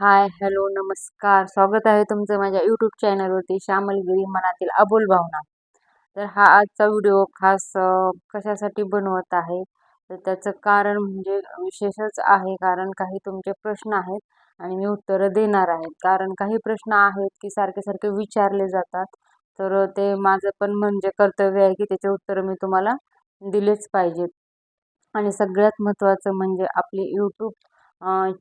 Hi hello नमस्कार. स्वागत आहे तुमचं माझ्या यूट्यूब चॅनलवरती श्यामलगिरी मनातील अबोल भावना. तर हा आजचा व्हिडिओ खास कशासाठी बनवत आहे? तर त्याचं कारण म्हणजे विशेषच आहे कारण काही तुमचे प्रश्न आहेत आणि मी उत्तरं देणार आहेत कारण काही प्रश्न आहेत की सारखे सारखे विचारले जातात. तर ते माझं पण म्हणजे कर्तव्य आहे की त्याचे उत्तरं मी तुम्हाला दिलेच पाहिजेत. आणि सगळ्यात महत्त्वाचं म्हणजे आपली यूट्यूब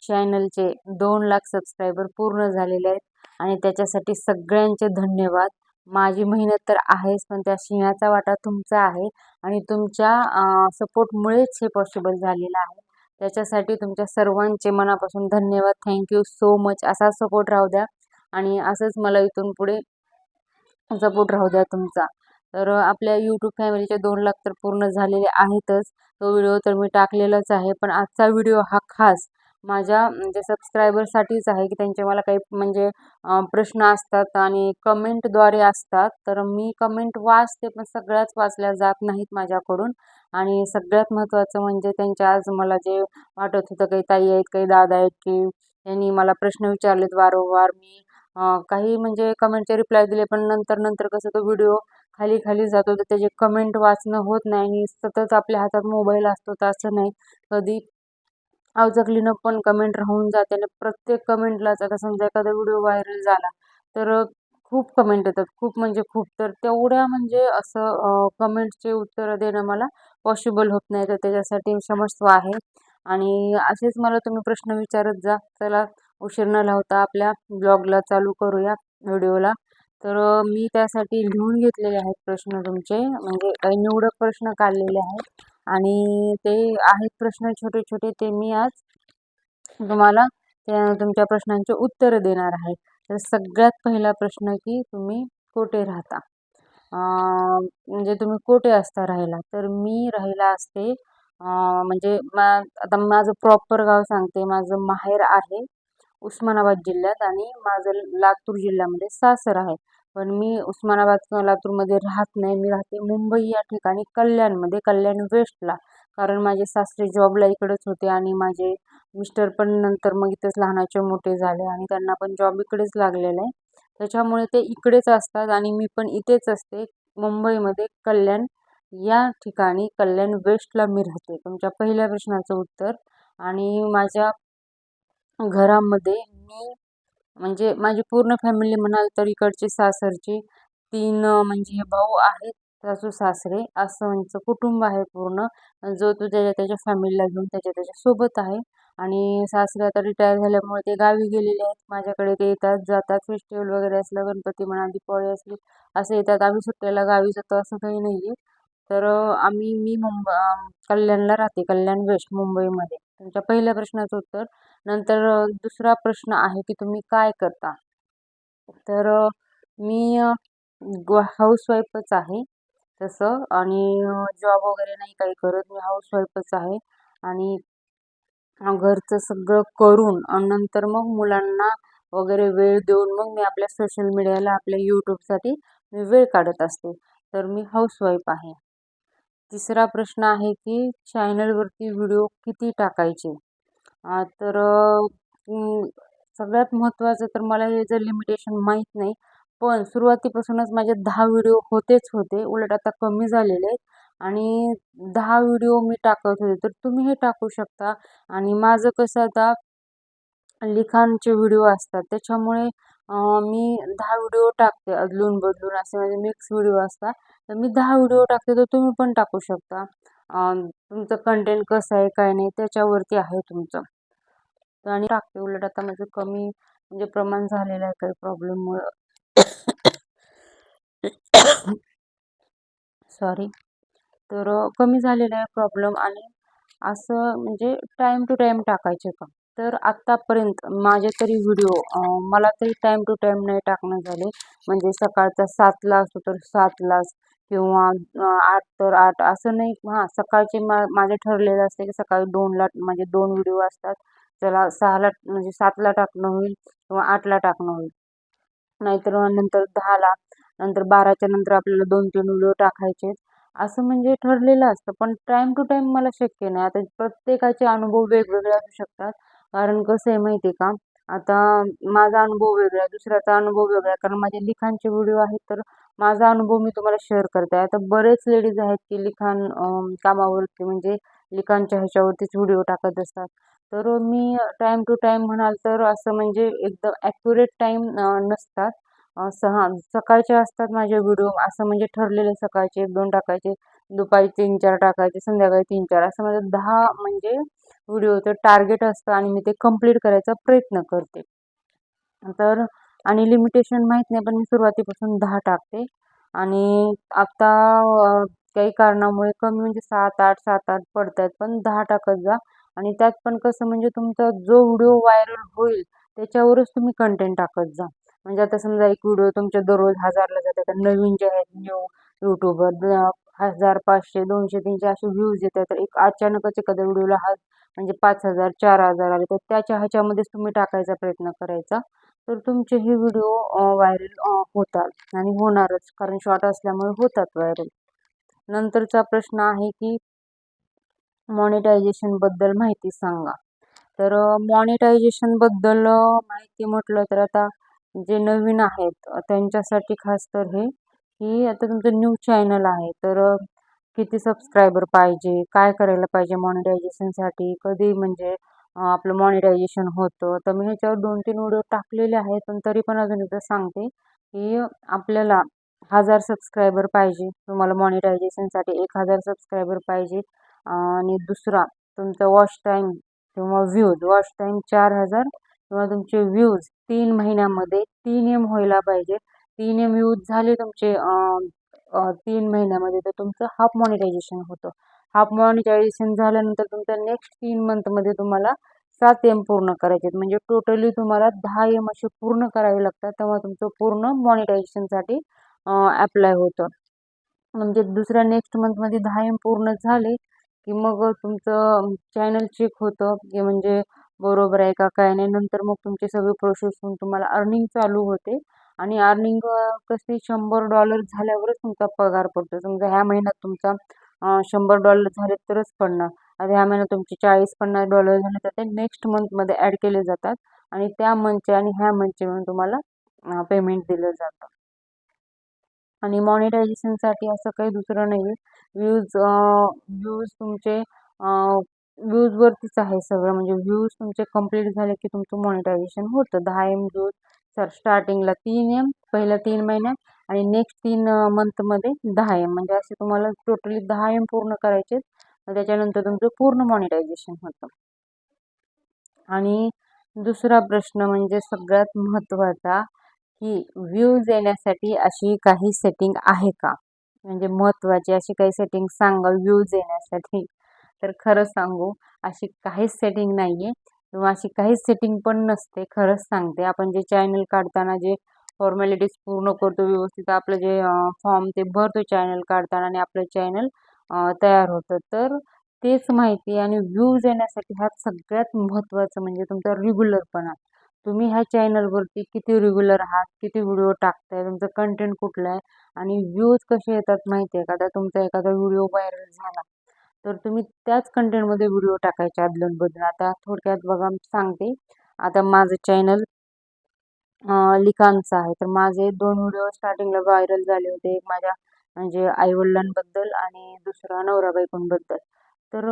चॅनलचे दोन लाख सबस्क्रायबर पूर्ण झालेले आहेत. आणि त्याच्यासाठी सगळ्यांचे धन्यवाद. माझी मेहनत तर आहेच पण त्या सिंहाचा वाटा तुमचा आहे. आणि तुमच्या सपोर्टमुळेच हे पॉसिबल झालेलं आहे. त्याच्यासाठी तुमच्या सर्वांचे मनापासून धन्यवाद. थँक्यू सो मच असा सपोर्ट राहू द्या. आणि असंच मला इथून पुढे सपोर्ट राहू द्या तुमचा. तर आपल्या यूट्यूब फॅमिलीचे दोन लाख तर पूर्ण झालेले आहेतच. तो व्हिडिओ तर मी टाकलेलाच आहे पण आजचा व्हिडिओ हा खास माझ्या म्हणजे सबस्क्रायबरसाठीच आहे की त्यांचे मला काही म्हणजे प्रश्न असतात आणि कमेंटद्वारे असतात. तर मी कमेंट वाचते पण सगळ्याच वाचल्या जात नाहीत माझ्याकडून. आणि सगळ्यात महत्त्वाचं म्हणजे त्यांच्या आज मला जे वाटत होतं काही ताई आहेत काही दादा आहेत की यांनी मला प्रश्न विचारलेत वारंवार. मी काही म्हणजे कमेंटचे रिप्लाय दिले पण नंतर नंतर कसं तो व्हिडिओ खाली खाली जातो तर त्याचे कमेंट वाचणं होत नाही आणि सतत आपल्या हातात मोबाईल असतो तर असं नाही. कधी अवचकलीनं पण कमेंट राहून जाते आणि प्रत्येक कमेंटलाच आता समजा एखादा व्हिडिओ व्हायरल झाला तर खूप कमेंट येतात. खूप म्हणजे खूप. तर तेवढ्या म्हणजे असं कमेंटचे उत्तरं देणं मला पॉसिबल होत नाही. तर त्याच्यासाठी क्षमस्व आहे. आणि असेच मला तुम्ही प्रश्न विचारत जा. चला उशीर न लावता आपल्या ब्लॉगला चालू करूया व्हिडिओला तर मी त्यासाठी लिहून घेतलेले आहेत प्रश्न तुमचे. म्हणजे काही निवडक प्रश्न काढलेले आहेत. आणि ते आहेत प्रश्न छोटे छोटे ते मी आज तुम्हाला त्या तुमच्या प्रश्नांचे उत्तर देणार आहे. तर सगळ्यात पहिला प्रश्न की तुम्ही कोठे राहता? म्हणजे तुम्ही कोठे असता राहिला तर मी राहिला असते म्हणजे मा आता माझं प्रॉपर गाव सांगते. माझं माहेर आहे उस्मानाबाद जिल्ह्यात आणि माझं लातूर जिल्ह्यामध्ये सासर आहे. पण मी उस्मानाबाद किंवा लातूरमध्ये राहत नाही. मी राहते मुंबई या ठिकाणी कल्याणमध्ये कल्याण वेस्टला. कारण माझे सासरे जॉबला इकडंच होते आणि माझे मिस्टर पण नंतर मग इथेच लहानाचे मोठे झाले आणि त्यांना पण जॉब इकडेच लागलेला आहे. त्याच्यामुळे ते इकडेच असतात आणि मी पण इथेच असते. मुंबईमध्ये कल्याण या ठिकाणी कल्याण वेस्टला मी राहते. तुमच्या पहिल्या प्रश्नाचं उत्तर. आणि माझ्या घरामध्ये मी म्हणजे माझी पूर्ण फॅमिली म्हणाल तर इकडची सासरची तीन म्हणजे भाऊ आहेत सासू सासरे असं म्हणजे कुटुंब आहे पूर्ण. जो तो त्याच्या त्याच्या फॅमिलीला घेऊन त्याच्या त्याच्यासोबत आहे. आणि सासरे आता रिटायर झाल्यामुळे ते गावी गेलेले आहेत. माझ्याकडे ते येतात जातात. फेस्टिवल वगैरे असलं गणपती म्हणा दिपावळी असली असं येतात. आम्ही सुट्ट्याला गावी जातो असं काही नाही आहे तर आम्ही मी मुंब कल्याणला राहते कल्याण वेस्ट मुंबईमध्ये. तुमच्या पहिल्या प्रश्नाचं उत्तर. नंतर दुसरा प्रश्न आहे की तुम्ही काय करता? तर मी हाऊसवाईफच आहे तसं आणि जॉब वगैरे नाही काही करत. मी हाऊसवाईफच आहे आणि घरचं सगळं करून नंतर मग मुलांना वगैरे वेळ देऊन मग मी आपल्या सोशल मीडियाला आपल्या यूट्यूबसाठी मी वेळ काढत असते. तर मी हाऊसवाईफ आहे. तिसरा प्रश्न आहे की चॅनलवरती व्हिडिओ किती टाकायचे? तर सगळ्यात महत्त्वाचं तर मला हे जर लिमिटेशन माहीत नाही पण सुरुवातीपासूनच माझे दहा व्हिडिओ होतेच होते उलट आता कमी झालेले आहेत. आणि दहा व्हिडिओ मी टाकत होते तर तुम्ही हे टाकू शकता. आणि माझं कसं आता लिखाणचे व्हिडिओ असतात त्याच्यामुळे मी दहा व्हिडिओ टाकते अदलून बदलून असे माझे मिक्स व्हिडिओ असतात. तर मी दहा व्हिडिओ टाकते तर तुम्ही पण टाकू शकता. तुमचं कंटेंट कसं आहे काय नाही त्याच्यावरती आहे तुमचं. आणि टाकते उलट आता माझं कमी म्हणजे प्रमाण झालेलं आहे काही प्रॉब्लेममुळं सॉरी तर कमी झालेला आहे प्रॉब्लेम आणि असं म्हणजे टाईम टू टाईम टाकायचे का तर आत्तापर्यंत माझे तरी व्हिडिओ मला तरी टाईम टू टाईम नाही टाकणं झाले. म्हणजे सकाळचा सातला असतो तर सातलाच किंवा आठ तर आठ. असं नाही हां सकाळचे मा माझे ठरलेलं असते की सकाळी दोनला माझे दोन व्हिडिओ असतात. त्याला सहाला म्हणजे सातला टाकणं होईल किंवा आठला टाकणं होईल. नाहीतर नंतर दहाला नंतर बाराच्या नंतर आपल्याला दोन तीन व्हिडिओ टाकायचे. असं म्हणजे ठरलेलं असतं. पण टाईम टू टाईम मला शक्य नाही. आता प्रत्येकाचे अनुभव वेगवेगळे असू शकतात. कारण कसं आहे माहिती आहे का? आता माझा अनुभव वेगळा दुसऱ्याचा अनुभव वेगळा आहे. कारण माझे लिखाणचे व्हिडिओ आहेत तर माझा अनुभव मी तुम्हाला शेअर करते. आता बरेच लेडीज आहेत की लिखाण कामावरती म्हणजे लिखाणच्या ह्याच्यावरतीच व्हिडिओ टाकत असतात. तर मी टाईम टू टाईम म्हणाल तर असं म्हणजे एकदम ॲक्युरेट टाईम नसतात. सहा सकाळचे असतात माझे व्हिडिओ असं म्हणजे ठरलेले सकाळचे एक दोन टाकायचे. दुपारी तीन चार टाकायचे. संध्याकाळी तीन चार. असं माझं दहा म्हणजे व्हिडिओचं टार्गेट असतं आणि मी ते कंप्लीट करायचा प्रयत्न करते. तर आणि लिमिटेशन माहीत नाही पण मी सुरुवातीपासून दहा टाकते. आणि आत्ता काही कारणामुळे कमी म्हणजे सात आठ सात आठ पडत आहेत पण दहा टाकत जा. आणि त्यात पण कसं म्हणजे तुमचा जो व्हिडिओ व्हायरल होईल त्याच्यावरच तुम्ही कंटेंट टाकत जा. म्हणजे आता समजा एक व्हिडिओ तुमच्या दररोज हजारला जातात तर नवीन जे आहेत न्यू यूट्यूबर हजार पाचशे दोनशे तीनशे असे व्ह्यूज येतात. तर एक अचानकच एखाद्या व्हिडिओला हा म्हणजे पाच हजार चार हजार आले. तर त्याच्या ह्याच्यामध्येच तुम्ही टाकायचा प्रयत्न करायचा. तर तुमचे हे व्हिडिओ व्हायरल होतात. आणि होणारच. कारण शॉर्ट असल्यामुळे होतात व्हायरल नंतरचा प्रश्न आहे की मॉनिटायझेशनबद्दल माहिती सांगा. तर मॉनिटायझेशनबद्दल माहिती म्हटलं तर आता जे नवीन आहेत त्यांच्यासाठी खास तर हे की आता तुमचं न्यू चॅनल आहे तर किती सबस्क्रायबर पाहिजे काय करायला पाहिजे मॉनिटायझेशनसाठी कधी म्हणजे आपलं मॉनिटायझेशन होतं तर मी ह्याच्यावर दोन तीन व्हिडिओ टाकलेले आहेत पण तरी पण अजून एकदा सांगते की आपल्याला हजार सबस्क्रायबर पाहिजे तुम्हाला मॉनिटायझेशनसाठी एक हजार सबस्क्रायबर पाहिजे आणि दुसरा तुमचा वॉच टाईम किंवा व्ह्यूज वॉच टाईम चार हजार किंवा तुमचे व्ह्यूज तीन महिन्यामध्ये तीन एम व्हायला पाहिजे तीन एम यूज झाले तुमचे तीन महिन्यामध्ये तर तुमचं हाफ मॉनिटायझेशन होतं. हाफ मॉनिटायझेशन झाल्यानंतर तुमच्या नेक्स्ट तीन मंथमध्ये तुम्हाला सात एम पूर्ण करायचे आहेत. म्हणजे टोटली तुम्हाला दहा एम असे पूर्ण करावे लागतात तेव्हा तुमचं पूर्ण मॉनिटायझेशनसाठी अप्लाय होतं. म्हणजे दुसऱ्या नेक्स्ट मंथमध्ये दहा एम पूर्ण झाले की मग तुमचं चॅनल चेक होतं. की म्हणजे बरोबर आहे का काय नाही. नंतर मग तुमचे सगळे प्रोसेस होऊन तुम्हाला अर्निंग चालू होते. आणि अर्निंग कसे शंभर डॉलर झाल्यावरच तुमचा पगार पडतो. समजा ह्या महिन्यात तुमचा शंभर डॉलर झाले तरच पडणार. आता ह्या महिन्यात तुमचे चाळीस पन्नास डॉलर झाले तर ते नेक्स्ट मंथमध्ये ॲड केले जातात. आणि त्या मंथचे आणि ह्या मंथचे म्हणून तुम्हाला पेमेंट दिलं जातं. आणि मॉनिटायझेशनसाठी असं काही दुसरं नाही आहे व्ह्यूज व्ह्यूज तुमचे व्ह्यूजवरतीच आहे सगळं. म्हणजे व्ह्यूज तुमचे कंप्लीट झाले की तुमचं मॉनिटायझेशन होतं. दहा एम व्ह्यूज सर स्टार्टिंगला तीन एम पहिल्या तीन महिन्यात आणि नेक्स्ट तीन मंथमध्ये दहा एम म्हणजे असे तुम्हाला टोटली दहा एम पूर्ण करायचे त्याच्यानंतर तुमचं पूर्ण मॉनिटायझेशन होतं. आणि दुसरा प्रश्न म्हणजे सगळ्यात महत्त्वाचा की व्ह्यूज येण्यासाठी अशी काही सेटिंग आहे का? म्हणजे महत्त्वाची अशी काही सेटिंग सांगा व्ह्यूज येण्यासाठी. तर खरं सांगू अशी काहीच सेटिंग नाही आहे किंवा अशी काहीच सेटिंग पण नसते खरंच सांगते. आपण जे चॅनल काढताना जे फॉर्मॅलिटीज पूर्ण करतो व्यवस्थित आपलं जे फॉर्म ते भरतो चॅनल काढताना आणि आपलं चॅनल तयार होतं. तर तेच माहिती आणि व्ह्यूज येण्यासाठी ह्यात सगळ्यात महत्त्वाचं म्हणजे तुमचा रेग्युलरपणा तुम्ही ह्या चॅनलवरती किती रेग्युलर आहात किती व्हिडिओ टाकताय तुमचं कंटेंट कुठलं आहे आणि व्ह्यूज कसे येतात माहिती आहे का? तर तुमचा एखादा व्हिडिओ व्हायरल झाला. तर तुम्ही त्याच कंटेंटमध्ये व्हिडिओ टाकायचे अदलून बदलून आता थोडक्यात बघा सांगते. आता माझं चॅनल लिखाणचं आहे. तर माझे दोन व्हिडिओ स्टार्टिंगला व्हायरल झाले होते. एक माझ्या म्हणजे आईवडिलांबद्दल आणि दुसरा नवरा बायकोंबद्दल तर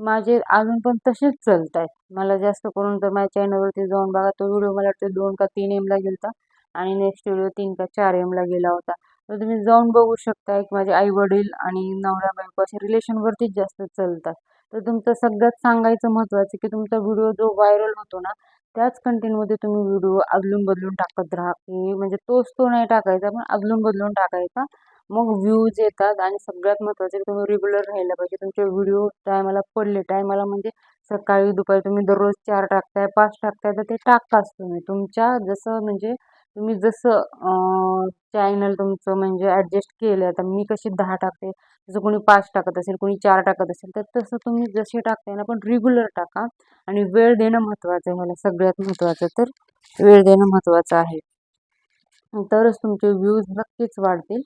माझे अजून पण तसेच चालत आहेत. मला जास्त करून तर माझ्या चॅनलवरती जाऊन बघा तो व्हिडिओ मला वाटतं दोन का तीन एमला गेला होता आणि नेक्स्ट व्हिडिओ तीन का चार एमला गेला होता. तर तुम्ही जाऊन बघू शकता की माझे आई वडील आणि नवरा बायको असे रिलेशनवरतीच जास्त चालतात. तर तुमचं सगळ्यात सांगायचं महत्त्वाचं की तुमचा व्हिडिओ जो व्हायरल होतो ना त्याच कंटेंटमध्ये तुम्ही व्हिडिओ अदलून बदलून टाकत राहा. की म्हणजे तोच तो नाही टाकायचा पण अदलून बदलून टाकायचा. मग व्ह्यूज येतात आणि सगळ्यात महत्त्वाचं की तुम्ही रेग्युलर राहायला पाहिजे. तुमचे व्हिडिओ टायमाला पडले टायमाला म्हणजे सकाळी दुपारी तुम्ही दररोज चार टाकताय पाच टाकताय तर ते टाकाच तुम्ही. तुमच्या जसं म्हणजे तुम्ही जसं चॅनल तुमचं म्हणजे ॲडजस्ट केलं आता मी कशी दहा टाकते जसं कोणी पाच टाकत असेल कोणी चार टाकत असेल तर तसं तुम्ही जसे टाकताय ना पण रेग्युलर टाका. आणि वेळ देणं महत्त्वाचं आहे ह्याला सगळ्यात महत्त्वाचं तर वेळ देणं महत्त्वाचं आहे. तरच तुमचे व्ह्यूज नक्कीच वाढतील.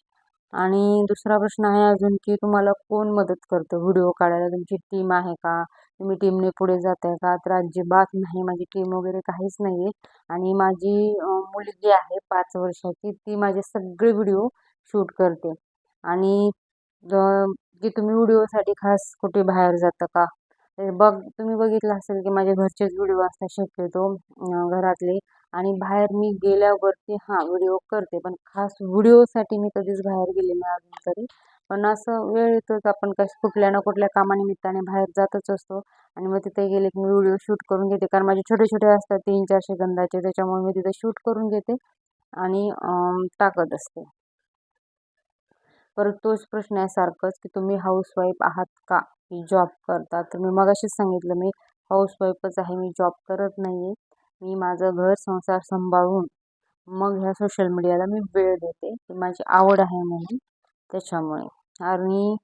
आणि दुसरा प्रश्न आहे अजून की तुम्हाला कोण मदत करतं? व्हिडिओ काढायला तुमची टीम आहे का? तुम्ही टीमने पुढे जात आहे का? तर अजिबात नाही. माझी टीम वगैरे काहीच नाही आहे आणि माझी मुलगी आहे पाच वर्षाची. ती माझे सगळे व्हिडिओ शूट करते. आणि की तुम्ही व्हिडिओसाठी खास कुठे बाहेर जाता का? बघ तुम्ही बघितलं असेल की माझ्या घरचेच व्हिडिओ असतात शक्यतो घरातले. आणि बाहेर मी गेल्यावरती हां व्हिडिओ करते. पण खास व्हिडिओसाठी मी कधीच बाहेर गेले नाही अजून तरी. पण असं वेळ येतोच. आपण कश कुठल्या ना कुठल्या कामानिमित्ताने बाहेर जातच असतो. आणि मग तिथे गेले की मी व्हिडिओ शूट करून घेते. कारण माझे छोटे छोटे असतात तीन चार सेकंदाचे त्याच्यामुळे मी तिथे शूट करून घेते आणि टाकत असते. परत तोच प्रश्न आहे सारखंच की तुम्ही हाऊसवाईफ आहात का? की जॉब करता? तर मी मगाशीच सांगितलं मी हाऊसवाईफच आहे. मी जॉब करत नाही आहे मी माझं घर संसार सांभाळून मग ह्या सोशल मीडियाला मी वेळ देते. ती माझी आवड आहे म्हणून त्याच्यामुळे. आणि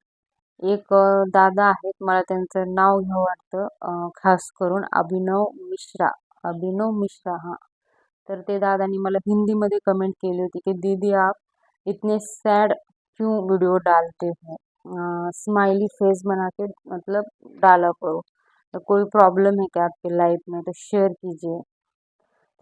एक दादा आहेत. मला त्यांचं नाव घ्यावं वाटतं. खास करून अभिनव मिश्रा. अभिनव मिश्रा हां. तर ते दादानी मला हिंदीमध्ये कमेंट केली होती की दीदी आप इतने सॅड क्यों वीडियो डालते हो? स्माइली फेस बना के मतलब डाला करो. तो कोई प्रॉब्लम है क्या आपके लाईफ में? तो शेअर कीजिए.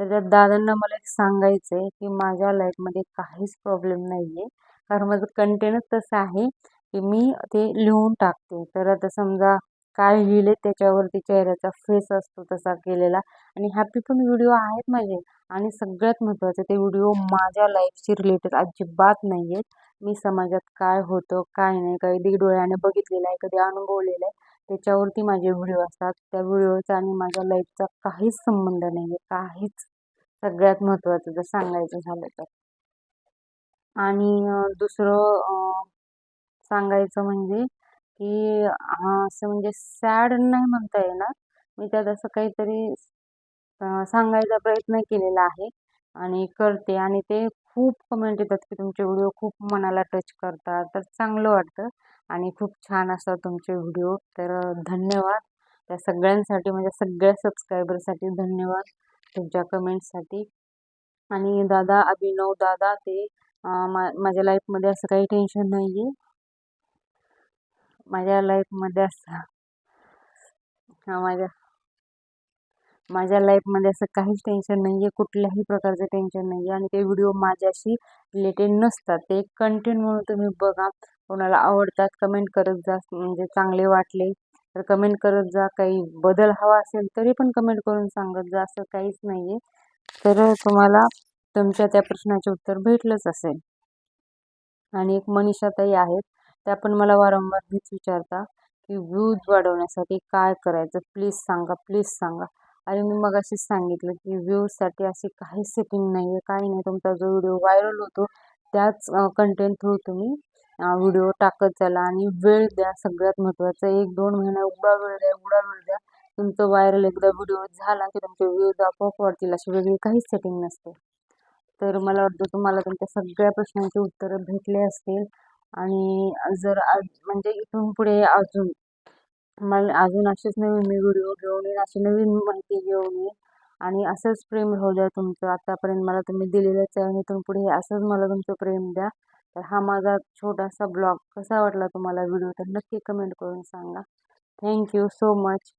तर त्या दादांना मला एक सांगायचं आहे की माझ्या लाईफमध्ये काहीच प्रॉब्लेम नाही आहे कारण माझं कंटेनच तसं आहे की मी ते लिहून टाकते. तर आता समजा काय लिहिले त्याच्यावरती चेहऱ्याचा फेस असतो तसा केलेला. आणि हॅपी पण व्हिडिओ आहेत माझे. आणि सगळ्यात महत्त्वाचं ते व्हिडिओ माझ्या लाईफशी रिलेटेड अजिबात नाही आहेत मी समाजात काय होतं काय नाही कधी डोळ्याने बघितलेलं आहे कधी अनुभवलेलं आहे. त्याच्यावरती माझे व्हिडिओ असतात. त्या व्हिडिओचा आणि माझ्या लाईफचा काहीच संबंध नाही आहे काहीच. सगळ्यात महत्त्वाचं जर सांगायचं झालं तर. आणि दुसरं सांगायचं म्हणजे की असं म्हणजे सॅड नाही म्हणता येणार. मी त्यात असं काहीतरी सांगायचा प्रयत्न केलेला आहे. आणि करते. आणि ते खूप कमेंट येतात की तुमचे व्हिडिओ खूप मनाला टच करतात. तर चांगलं वाटतं आणि खूप छान असतात तुमचे व्हिडिओ तर धन्यवाद. त्या सगळ्यांसाठी म्हणजे सगळ्या सबस्क्रायबरसाठी धन्यवाद तुमच्या कमेंटसाठी आणि दादा अभिनव दादा ते मा माझ्या लाईफमध्ये असं काही टेन्शन नाही आहे माझ्या लाईफमध्ये असं माझ्या माझ्या लाईफमध्ये असं काहीच टेन्शन नाही आहे कुठल्याही प्रकारचं टेन्शन नाही आहे आणि ते व्हिडिओ माझ्याशी रिलेटेड नसतात. ते कंटेंट म्हणून तुम्ही बघा कोणाला आवडतात कमेंट करत जा. म्हणजे चांगले वाटले तर कमेंट करत जा. काही बदल हवा असेल तरी पण कमेंट करून सांगत जा. असं काहीच नाही आहे तर तुम्हाला तुमच्या त्या प्रश्नाचे उत्तर भेटलंच असेल. आणि एक मनीषाताई आहेत. त्या पण मला वारंवार हेच विचारता की व्ह्यूज वाढवण्यासाठी काय करायचं? प्लीज सांगा प्लीज सांगा. आणि मी मग अशीच सांगितलं की व्ह्यूजसाठी अशी काही सेटिंग नाही आहे काही नाही. तुमचा जो व्हिडिओ व्हायरल होतो त्याच कंटेंट थ्रू तुम्ही व्हिडिओ टाकत चला आणि वेळ द्या. सगळ्यात महत्त्वाचं एक दोन महिना एवढा वेळ द्या एवढा वेळ द्या. तुमचं व्हायरल एकदा व्हिडिओ झाला की तुमचे व्ह्यूज आपोआप वाढतील अशी वेगळी काहीच सेटिंग नसते. तर मला वाटतं तुम्हाला तुमच्या सगळ्या प्रश्नांची उत्तरं भेटले असतील. आणि जर आज म्हणजे इथून पुढे अजून मला अजून असेच नवीन मी व्हिडिओ घेऊन येईन अशी नवीन माहिती घेऊन येईन. आणि असंच प्रेम राहू द्या तुमचं. आतापर्यंत मला तुम्ही दिलेलंच आहे आणि तुम्ही पुढे असंच मला तुमचं प्रेम द्या. तर हा माझा छोटासा ब्लॉग कसा वाटला तुम्हाला व्हिडिओ तर नक्की कमेंट करून सांगा. Thank you so much